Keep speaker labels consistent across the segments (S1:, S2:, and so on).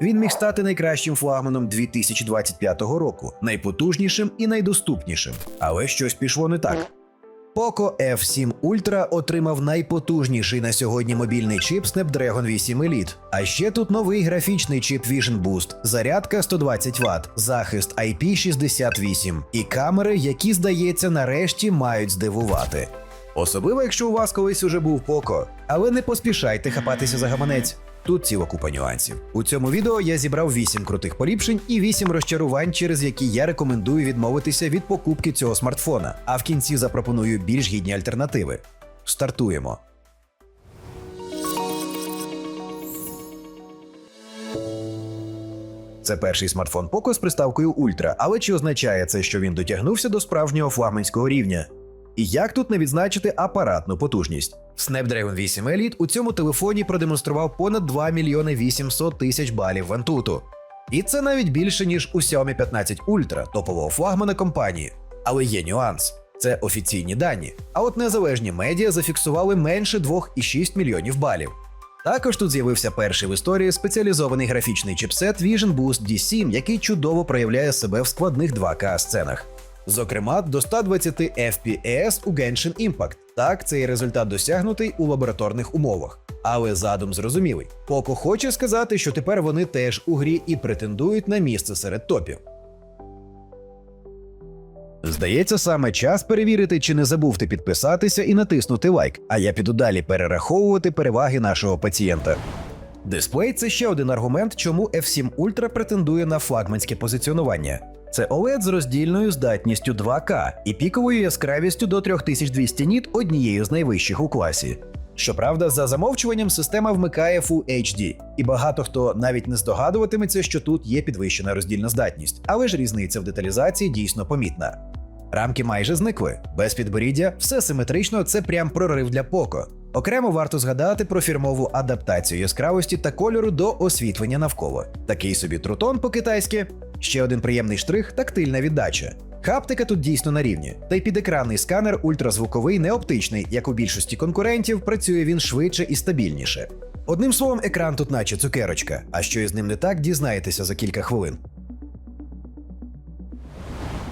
S1: Він міг стати найкращим флагманом 2025 року, найпотужнішим і найдоступнішим. Але щось пішло не так. Poco F7 Ultra отримав найпотужніший на сьогодні мобільний чіп Snapdragon 8 Elite. А ще тут новий графічний чіп Vision Boost, зарядка 120 Вт, захист IP68 і камери, які, здається, нарешті мають здивувати. Особливо, якщо у вас колись уже був Poco. Але не поспішайте хапатися за гаманець. Тут ціла купа нюансів. У цьому відео я зібрав 8 крутих поліпшень і 8 розчарувань, через які я рекомендую відмовитися від покупки цього смартфона. А в кінці запропоную більш гідні альтернативи. Стартуємо. Це перший смартфон Poco з приставкою Ultra, але чи означає це, що він дотягнувся до справжнього флагманського рівня? І як тут не відзначити апаратну потужність? Snapdragon 8 Elite у цьому телефоні продемонстрував понад 2 мільйони 800 тисяч балів в Antutu. І це навіть більше, ніж у Xiaomi 15 Ultra, топового флагмана компанії. Але є нюанс. Це офіційні дані. А от незалежні медіа зафіксували менше 2,6 мільйонів балів. Також тут з'явився перший в історії спеціалізований графічний чіпсет Vision Boost D7, який чудово проявляє себе в складних 2К сценах. Зокрема, до 120 FPS у Genshin Impact. Так, цей результат досягнутий у лабораторних умовах. Але задум зрозумілий. Поко хоче сказати, що тепер вони теж у грі і претендують на місце серед топів. Здається, саме час перевірити, чи не забув ти підписатися і натиснути лайк, а я піду далі перераховувати переваги нашого пацієнта. Дисплей це ще один аргумент, чому F7 Ultra претендує на флагманське позиціонування. Це OLED з роздільною здатністю 2К і піковою яскравістю до 3200 ніт однією з найвищих у класі. Щоправда, за замовчуванням система вмикає Full HD, і багато хто навіть не здогадуватиметься, що тут є підвищена роздільна здатність, але ж різниця в деталізації дійсно помітна. Рамки майже зникли, без підборіддя, все симетрично, це прям прорив для Poco. Окремо варто згадати про фірмову адаптацію яскравості та кольору до освітлення навколо. Такий собі трутон по-китайськи. Ще один приємний штрих тактильна віддача. Хаптика тут дійсно на рівні, та й підекранний сканер ультразвуковий не оптичний, як у більшості конкурентів, працює він швидше і стабільніше. Одним словом, екран тут наче цукерочка, а що із ним не так, дізнаєтеся за кілька хвилин.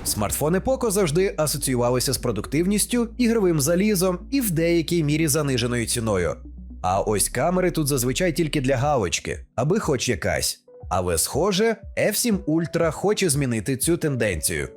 S1: Смартфони Poco завжди асоціювалися з продуктивністю, ігровим залізом і в деякій мірі заниженою ціною. А ось камери тут зазвичай тільки для галочки, аби хоч якась. Але схоже, F7 Ultra хоче змінити цю тенденцію.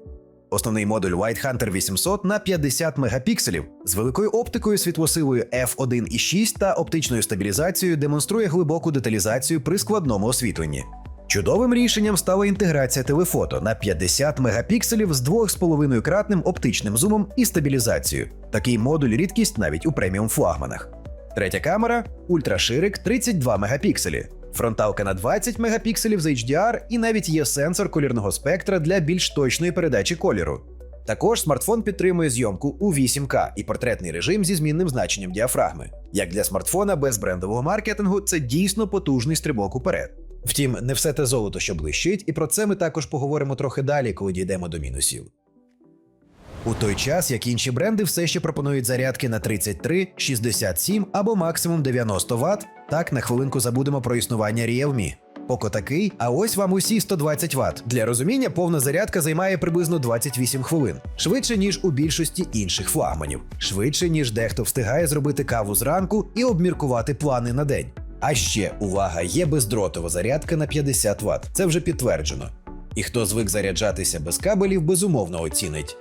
S1: Основний модуль White Hunter 800 на 50 мегапікселів з великою оптикою світлосилою f1.6 та оптичною стабілізацією демонструє глибоку деталізацію при складному освітленні. Чудовим рішенням стала інтеграція телефото на 50 мегапікселів з 2,5-кратним оптичним зумом і стабілізацією. Такий модуль рідкість навіть у преміум флагманах. Третя камера ультраширик 32 мегапікселі. Фронталка на 20 мегапікселів з HDR і навіть є сенсор колірного спектра для більш точної передачі кольору. Також смартфон підтримує зйомку у 8К і портретний режим зі змінним значенням діафрагми. Як для смартфона без брендового маркетингу, це дійсно потужний стрибок уперед. Втім, не все те золото, що блищить, і про це ми також поговоримо трохи далі, коли дійдемо до мінусів. У той час, як інші бренди все ще пропонують зарядки на 33, 67 або максимум 90 Вт, так на хвилинку забудемо про існування Realme. Поко такий, а ось вам усі 120 Вт. Для розуміння, повна зарядка займає приблизно 28 хвилин, швидше ніж у більшості інших флагманів, швидше ніж дехто встигає зробити каву зранку і обміркувати плани на день. А ще увага, є бездротова зарядка на 50 Вт. Це вже підтверджено. І хто звик заряджатися без кабелів, безумовно оцінить.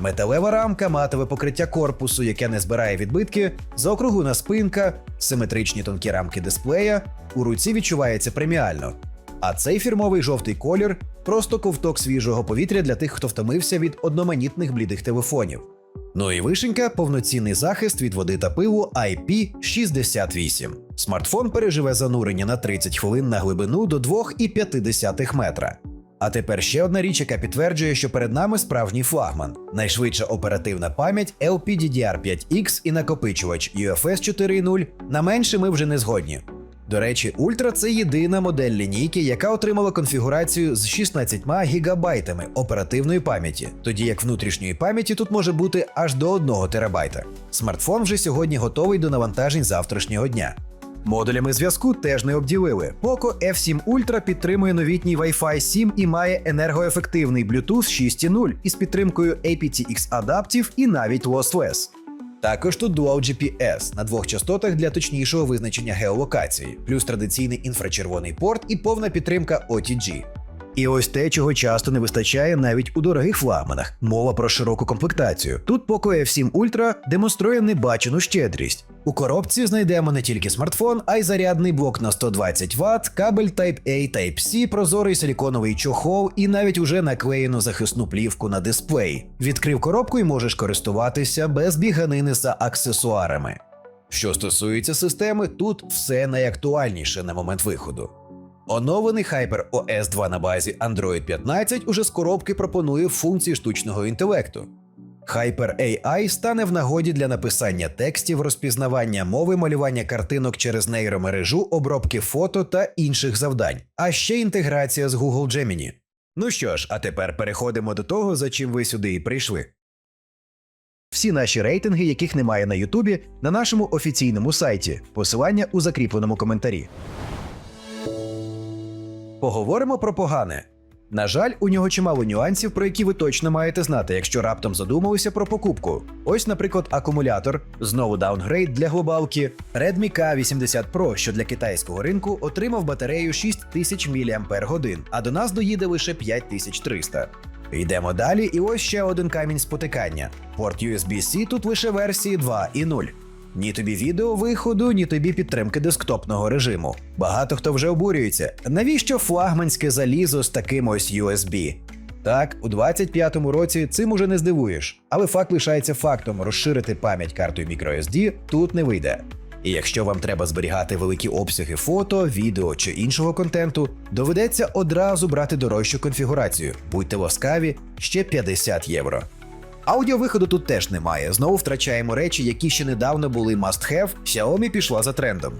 S1: Металева рамка, матове покриття корпусу, яке не збирає відбитки, заокруглена спинка, симетричні тонкі рамки дисплея. У руці відчувається преміально. А цей фірмовий жовтий колір просто ковток свіжого повітря для тих, хто втомився від одноманітних блідих телефонів. Ну і вишенька повноцінний захист від води та пиву IP68. Смартфон переживе занурення на 30 хвилин на глибину до 2,5 метра. А тепер ще одна річ, яка підтверджує, що перед нами справжній флагман: найшвидша оперативна пам'ять LPDDR5X і накопичувач UFS 4.0. На менше ми вже не згодні. До речі, Ultra – це єдина модель лінійки, яка отримала конфігурацію з 16 гігабайтами оперативної пам'яті, тоді як внутрішньої пам'яті тут може бути аж до 1 терабайта. Смартфон вже сьогодні готовий до навантажень завтрашнього дня. Модулями зв'язку теж не обділили. Poco F7 Ultra підтримує новітній Wi-Fi 7 і має енергоефективний Bluetooth 6.0 із підтримкою aptX адаптів і навіть lossless. Також тут Dual GPS на двох частотах для точнішого визначення геолокації, плюс традиційний інфрачервоний порт і повна підтримка OTG. І ось те, чого часто не вистачає навіть у дорогих флагманах. Мова про широку комплектацію. Тут Poco F7 Ultra демонструє небачену щедрість. У коробці знайдемо не тільки смартфон, а й зарядний блок на 120 Вт, кабель Type-A Type-C, прозорий силіконовий чохол і навіть уже наклеєну захисну плівку на дисплей. Відкрив коробку і можеш користуватися без біганини за аксесуарами. Що стосується системи, тут все найактуальніше на момент виходу. Оновлений HyperOS 2 на базі Android 15 уже з коробки пропонує функції штучного інтелекту. Hyper AI стане в нагоді для написання текстів, розпізнавання мови, малювання картинок через нейромережу, обробки фото та інших завдань, а ще інтеграція з Google Gemini. Ну що ж, а тепер переходимо до того, за чим ви сюди і прийшли. Всі наші рейтинги, яких немає на Ютубі, на нашому офіційному сайті. Посилання у закріпленому коментарі. Поговоримо про погане. На жаль, у нього чимало нюансів, про які ви точно маєте знати, якщо раптом задумалися про покупку. Ось, наприклад, акумулятор, знову даунгрейд для глобалки, Redmi K80 Pro, що для китайського ринку отримав батарею 6000 мАч, а до нас доїде лише 5300. Йдемо далі, і ось ще один камінь спотикання. Порт USB-C тут лише версії 2.0. Ні тобі відео виходу, ні тобі підтримки десктопного режиму. Багато хто вже обурюється. Навіщо флагманське залізо з таким ось USB? Так, у 25-му році цим уже не здивуєш, але факт лишається фактом: розширити пам'ять картою microSD тут не вийде. І якщо вам треба зберігати великі обсяги фото, відео чи іншого контенту, доведеться одразу брати дорожчу конфігурацію. Будьте ласкаві, ще 50 євро. Аудіовиходу тут теж немає. Знову втрачаємо речі, які ще недавно були must-have, Xiaomi пішла за трендом.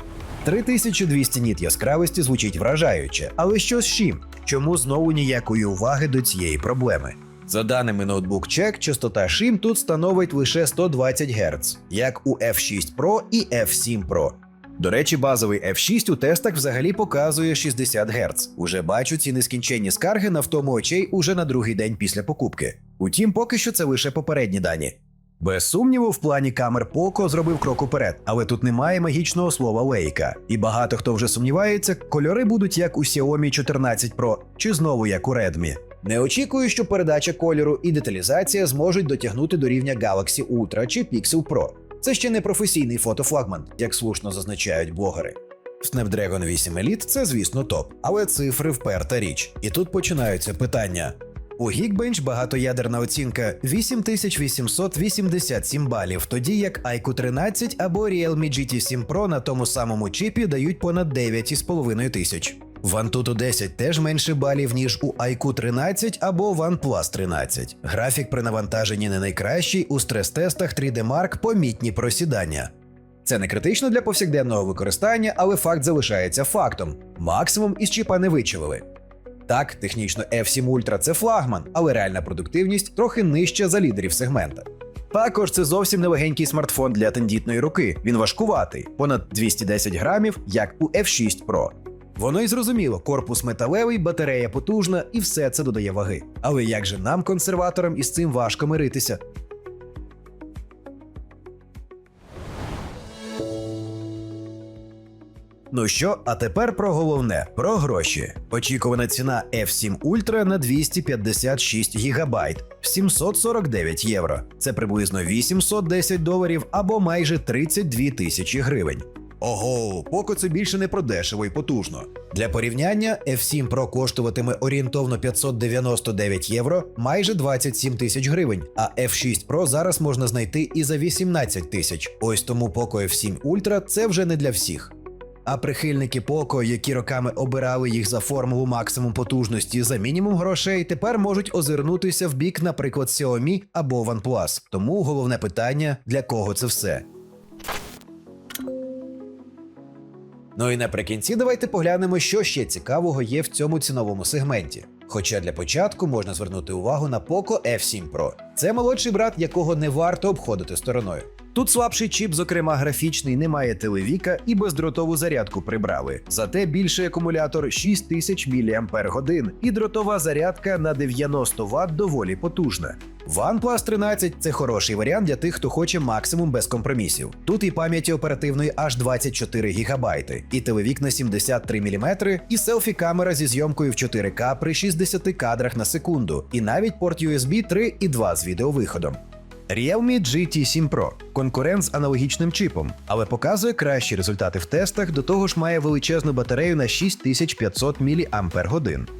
S1: 3200 ніт яскравості звучить вражаюче, але що з чим? Чому знову ніякої уваги до цієї проблеми? За даними Notebook Check, частота шим тут становить лише 120 Гц, як у F6 Pro і F7 Pro. До речі, базовий F6 у тестах взагалі показує 60 Гц. Уже бачу ці нескінченні скарги на втому очей уже на другий день після покупки. Утім, поки що це лише попередні дані. Без сумніву, в плані камер Poco зробив крок уперед, але тут немає магічного слова лейка. І багато хто вже сумнівається, кольори будуть як у Xiaomi 14 Pro, чи знову як у Redmi. Не очікую, що передача кольору і деталізація зможуть дотягнути до рівня Galaxy Ultra чи Pixel Pro. Це ще не професійний фотофлагман, як слушно зазначають блогери. Snapdragon 8 Elite – це, звісно, топ, але цифри вперта річ. І тут починаються питання. У Geekbench багатоядерна оцінка 8887 балів, тоді як iQOO 13 або Realme GT7 Pro на тому самому чіпі дають понад 9,5 тисяч. В Antutu 10 теж менше балів, ніж у iQOO 13 або OnePlus 13. Графік при навантаженні не найкращий, у стрес-тестах 3D Mark помітні просідання. Це не критично для повсякденного використання, але факт залишається фактом. Максимум із чіпа не вичавили. Так, технічно F7 Ultra це флагман, але реальна продуктивність трохи нижча за лідерів сегмента. Також це зовсім не легенький смартфон для тендітної руки. Він важкуватий, понад 210 грамів, як у F6 Pro. Воно й зрозуміло, корпус металевий, батарея потужна і все це додає ваги. Але як же нам, консерваторам, із цим важко миритися? Ну що, а тепер про головне про гроші. Очікувана ціна F7 Ultra на 256 ГБ 749 євро. Це приблизно 810 доларів або майже 32 тисячі гривень. Ого, поки це більше не про дешево і потужно. Для порівняння F7 Pro коштуватиме орієнтовно 599 євро, майже 27 тисяч гривень, а F6 Pro зараз можна знайти і за 18 тисяч. Ось тому Poco F7 Ultra це вже не для всіх. А прихильники Poco, які роками обирали їх за формулу максимум потужності за мінімум грошей, тепер можуть озирнутися в бік, наприклад, Xiaomi або OnePlus. Тому головне питання для кого це все. Ну і наприкінці давайте поглянемо, що ще цікавого є в цьому ціновому сегменті. Хоча для початку можна звернути увагу на Poco F7 Pro. Це молодший брат, якого не варто обходити стороною. Тут слабший чіп, зокрема графічний, не має телевіка і бездротову зарядку прибрали. Зате більший акумулятор 6000 мАч і дротова зарядка на 90 Вт доволі потужна. OnePlus 13 це хороший варіант для тих, хто хоче максимум без компромісів. Тут і пам'яті оперативної аж 24 ГБ, і телевік на 73 мм, і селфі-камера зі зйомкою в 4К при 60 кадрах на секунду, і навіть порт USB 3 і 2 з відеовиходом. Realme GT7 Pro – конкурент з аналогічним чипом, але показує кращі результати в тестах, до того ж має величезну батарею на 6500 мАч.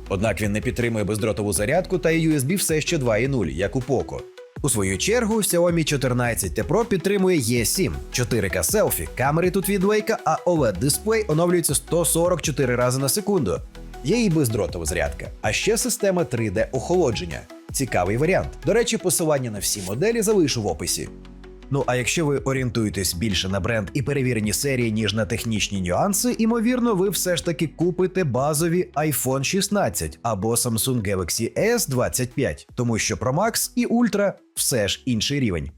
S1: Однак він не підтримує бездротову зарядку та USB все ще 2.0, як у Poco. У свою чергу, Xiaomi 14 T Pro підтримує E7, 4К селфі, камери тут від Leica, а OLED дисплей оновлюється 144 рази на секунду. Є і бездротова зарядка, а ще система 3D охолодження. Цікавий варіант. До речі, посилання на всі моделі залишу в описі. Ну а якщо ви орієнтуєтесь більше на бренд і перевірені серії, ніж на технічні нюанси, імовірно, ви все ж таки купите базові iPhone 16 або Samsung Galaxy S25, тому що Pro Max і Ultra все ж інший рівень.